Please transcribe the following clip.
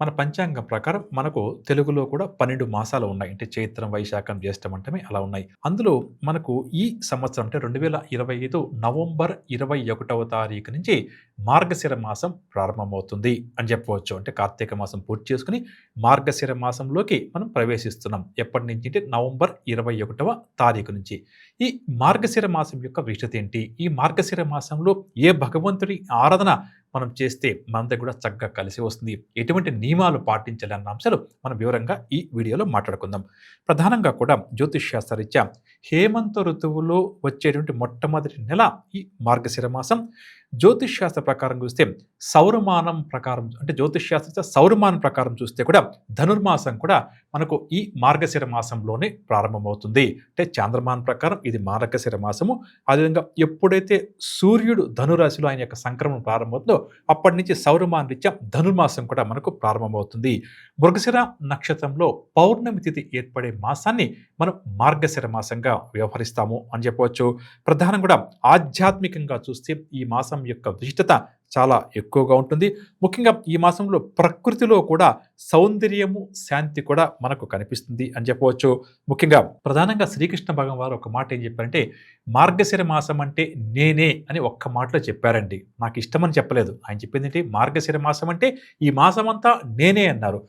మన పంచాంగం ప్రకారం మనకు తెలుగులో కూడా పన్నెండు మాసాలు ఉన్నాయి. అంటే చైత్రం వైశాఖం జ్యేష్టం అంటే అలా ఉన్నాయి. అందులో మనకు ఈ సంవత్సరం అంటే రెండు వేల ఇరవై ఐదు నవంబర్ ఇరవై ఒకటవ తారీఖు నుంచి మార్గశిర మాసం ప్రారంభమవుతుంది అని చెప్పవచ్చు. అంటే కార్తీక మాసం పూర్తి చేసుకుని మార్గశిర మాసంలోకి మనం ప్రవేశిస్తున్నాం. ఎప్పటి నుంచి అంటే నవంబర్ ఇరవై ఒకటవ తారీఖు నుంచి. ఈ మార్గశిర మాసం యొక్క విశిష్టత ఏంటి? ఈ మార్గశిర మాసంలో ఏ భగవంతుడి ఆరాధన మనం చేస్తే మనంతా కూడా చక్కగా కలిసి వస్తుంది. ఎటువంటి నియమాలు పాటించాలి అన్న అంశాలు మనం వివరంగా ఈ వీడియోలో మాట్లాడుకుందాం. ప్రధానంగా కూడా జ్యోతిష్శాస్త్రరీత్యా హేమంత ఋతువులో వచ్చేటువంటి మొట్టమొదటి నెల ఈ మార్గశిర మాసం జ్యోతిష్ శాస్త్ర ప్రకారం చూస్తే సౌరమానం ప్రకారం అంటే జ్యోతిష్ శాస్త్ర సౌరమానం ప్రకారం చూస్తే కూడా ధనుర్మాసం కూడా మనకు ఈ మార్గశిర మాసంలోనే ప్రారంభమవుతుంది. అంటే చాంద్రమానం ప్రకారం ఇది మార్గశిర మాసము. అదేవిధంగా ఎప్పుడైతే సూర్యుడు ధనురాశిలో ఆయన యొక్క సంక్రమణ ప్రారంభమవుతుందో అప్పటి నుంచి సౌరమాన రీత్యా ధనుర్మాసం కూడా మనకు ప్రారంభమవుతుంది. మృగశిర నక్షత్రంలో పౌర్ణమి తిథి ఏర్పడే మాసాన్ని మనం మార్గశిర మాసంగా వ్యవహరిస్తాము అని చెప్పవచ్చు. ప్రధానం కూడా ఆధ్యాత్మికంగా చూస్తే ఈ మాసం యొక్క విశిష్టత చాలా ఎక్కువగా ఉంటుంది. ముఖ్యంగా ఈ మాసంలో ప్రకృతిలో కూడా సౌందర్యము శాంతి కూడా మనకు కనిపిస్తుంది అని చెప్పవచ్చు. ముఖ్యంగా ప్రధానంగా శ్రీకృష్ణ భగవాన్ వారు ఒక మాట ఏం చెప్పారంటే మార్గశిర మాసం అంటే నేనే అని ఒక్క మాటలో చెప్పారండి. నాకు ఇష్టమని చెప్పలేదు. ఆయన చెప్పింది ఏంటి? మార్గశిర మాసం అంటే ఈ మాసం అంతా నేనే అన్నారు.